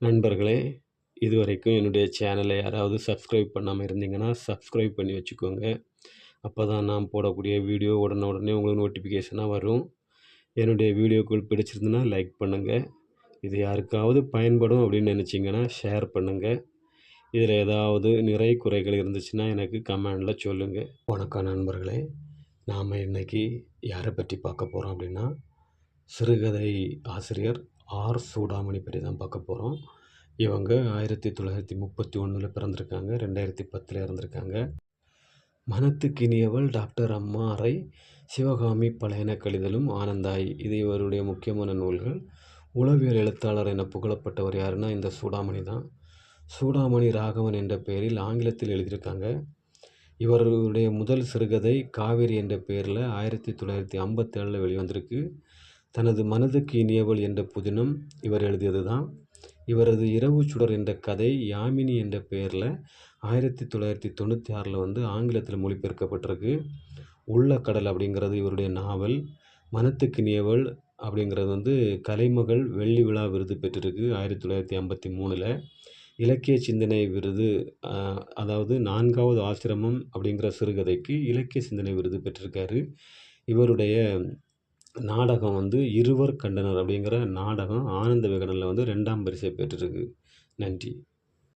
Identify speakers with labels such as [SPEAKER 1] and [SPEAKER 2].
[SPEAKER 1] நண்பர்களே இதுவரைக்கும் என்னுடைய சேனலை யாராவது சப்ஸ்கிரைப் பண்ணாமல் இருந்தீங்கன்னா சப்ஸ்கிரைப் பண்ணி வச்சுக்கோங்க. அப்போ தான் நான் போடக்கூடிய வீடியோ உடனே உடனே உங்களுக்கு நோட்டிஃபிகேஷனாக வரும். என்னுடைய வீடியோக்கள் பிடிச்சிருந்துன்னா லைக் பண்ணுங்கள் இது யாருக்காவது பயன்படும் அப்படின்னு நினச்சிங்கன்னா ஷேர் பண்ணுங்கள் இதில் ஏதாவது நிறை குறைகள் இருந்துச்சுன்னா எனக்கு கமெண்டில் சொல்லுங்கள் வணக்கம் நண்பர்களே நாம் இன்னைக்கு யாரை பற்றி பார்க்க போகிறோம் அப்படின்னா சிறுகதை ஆசிரியர் ஆர் சூடாமணி பற்றி தான் பார்க்க போகிறோம் இவங்க ஆயிரத்தி தொள்ளாயிரத்தி முப்பத்தி ஒன்றில் பிறந்திருக்காங்க ரெண்டாயிரத்தி பத்தில் இறந்துருக்காங்க. மனத்துக்கு இனியவள் டாக்டர் அறை சிவகாமி பழையன கழிதலும் ஆனந்தாய். இது இவருடைய முக்கியமான நூல்கள். உளவியல் எழுத்தாளர் என புகழப்பட்டவர் யாருன்னா இந்த சூடாமணி தான். சூடாமணி ராகவன் என்ற பெயரில் ஆங்கிலத்தில் எழுதியிருக்காங்க. இவருடைய முதல் சிறுகதை காவேரி என்ற பெயரில் ஆயிரத்தி தொள்ளாயிரத்தி ஐம்பத்தேழில் வெளிவந்திருக்கு. தனது மனதுக்கு இனியவள் என்ற புதினம் இவர் எழுதியது தான் இவரது இரவு சுடர் என்ற கதை யாமினி என்ற பெயரில் ஆயிரத்தி தொள்ளாயிரத்தி தொண்ணூற்றி ஆறில் வந்து ஆங்கிலத்தில் மொழிபெயர்க்கப்பட்டிருக்கு. உள்ள கடல் அப்படிங்கிறது இவருடைய நாவல். மனத்துக்கு இனியவள் அப்படிங்கிறது வந்து கலைமகள் வெள்ளி விழா விருது பெற்றிருக்கு ஆயிரத்தி தொள்ளாயிரத்தி ஐம்பத்தி மூணில். இலக்கிய சிந்தனை விருது அதாவது நான்காவது ஆசிரமம் அப்படிங்கிற சிறுகதைக்கு இலக்கிய சிந்தனை விருது பெற்றிருக்காரு. இவருடைய நாடகம் வந்து இருவர் கண்டனர் அப்படிங்கிற நாடகம் ஆனந்த விகடனில் வந்து ரெண்டாம் பரிசை பெற்றிருக்கு. நன்றி.